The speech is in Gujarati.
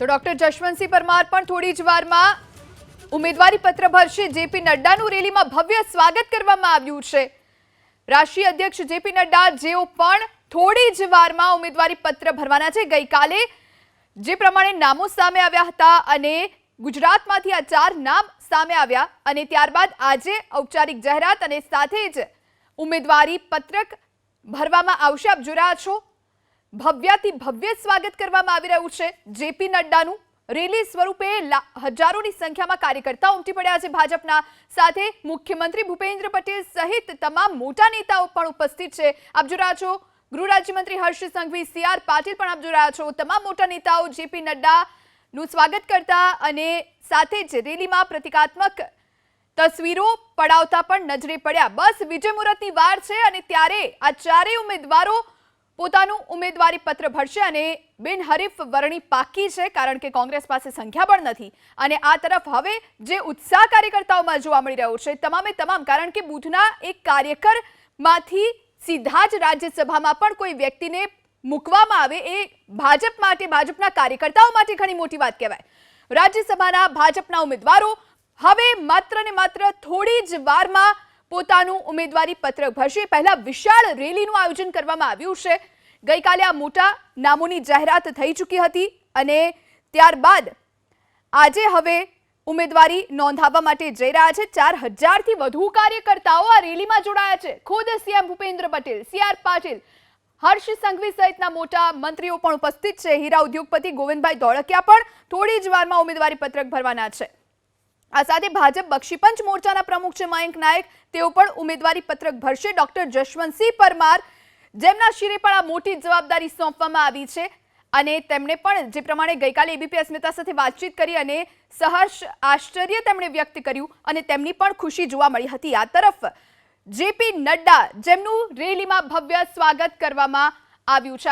તો ડોક્ટર જશવંતસિંહ પરમાર પણ થોડી જ વારમાં ઉમેદવારી પત્ર ભરશે. જેપી નડ્ડાનું રેલીમાં ભવ્ય સ્વાગત કરવામાં આવ્યું છે. રાષ્ટ્રીય અધ્યક્ષ જેપી નડ્ડા, જેઓ પણ થોડી જ વારમાં ઉમેદવારી પત્ર ભરવાના છે. ગઈકાલે જે પ્રમાણે નામો સામે આવ્યા હતા અને ગુજરાતમાંથી આ ચાર નામ સામે આવ્યા અને ત્યારબાદ આજે ઔપચારિક જાહેરાત અને સાથે જ ઉમેદવારી પત્રક ભરવામાં આવશે. આપ જોઈ રહ્યા છો ભવ્યાથી ભવ્ય સ્વાગત કરવામાં આવી રહ્યું છે. જેપી નડ્ડાનું રેલી સ્વરૂપે હજારોની સંખ્યામાં કાર્યકર્તાઓ ઉમટી પડ્યા છે ભાજપના. સાથે મુખ્યમંત્રી ભૂપેન્દ્ર પટેલ સહિત તમામ મોટા નેતાઓ પણ ઉપસ્થિત છે. આપ જોઈ રહ્યા છો ગૃહ રાજ્યમંત્રી હર્ષ સંઘવી, સી આર પાટીલ પણ આપ જોઈ રહ્યા છો. તમામ મોટા નેતાઓ જેપી નડ્ડાનું સ્વાગત કરતા અને સાથે જ રેલીમાં પ્રતિકાત્મક તસવીરો પડાવતા પણ નજરે પડ્યા. બસ વિજય મુહૂર્તની વાર છે અને ત્યારે આ ચારેય ઉમેદવારો પોતાનું ઉમેદવારી પત્ર ભરશે અને બિનહરીફ વરણી પાકી છે, કારણ કે કોંગ્રેસ પાસે સંખ્યાબળ નથી. અને આ તરફ હવે જે ઉત્સાહ કાર્યકર્તાઓમાં જોવા મળી રહ્યો છે, તમામે તમામ, કારણ કે બુથના એક કાર્યકરમાંથી સીધા જ રાજ્યસભામાં પણ કોઈ વ્યક્તિને મૂકવામાં આવે એ ભાજપ માટે, ભાજપના કાર્યકર્તાઓ માટે ઘણી મોટી વાત કહેવાય. રાજ્યસભાના ભાજપના ઉમેદવારો હવે માત્ર ને માત્ર થોડી જ વારમાં પોતાનું ઉમેદવારી પત્ર ભરશે. પહેલા વિશાળ રેલીનું આયોજન કરવામાં આવ્યું છે. ગઈકાલે આ મોટા નામોની જાહેરાત થઈ ચૂકી હતી અને ત્યારબાદ આજે હવે ઉમેદવારી નોંધાવવા માટે જઈ રહ્યા છે. ચાર હજારથી વધુ કાર્યકર્તાઓ આ રેલીમાં જોડાયા છે. ખુદ સીએમ ભૂપેન્દ્ર પટેલ, સીઆર પાટીલ, હર્ષ સંઘવી સહિતના મોટા મંત્રીઓ પણ ઉપસ્થિત છે. હીરા ઉદ્યોગપતિ ગોવિંદભાઈ ધોળકિયા પણ થોડી જ વારમાં ઉમેદવારી પત્રક ભરવાના છે. આ સાથે ભાજપ બક્ષીપંચ મોરચાના પ્રમુખ છે. મયંક નાયક, તેઓ પણ ઉમેદવારી પત્રક ભરશે. ડોક્ટર જશવંતસિંહ પરમાર જેમના શિરે પણ આ મોટી જવાબદારી સોંપવામાં આવી છે. અને તેમણે પણ જે પ્રમાણે ગઈકાલે એબીપી અસ્મિતા સાથે વાતચીત કરી અને સહર્ષ આશ્ચર્ય તેમણે વ્યક્ત કર્યું અને તેમની પણ ખુશી જોવા મળી હતી. આ તરફ જેપી નડ્ડા જેમનું રેલીમાં ભવ્ય સ્વાગત કરવામાં આવ્યું છે.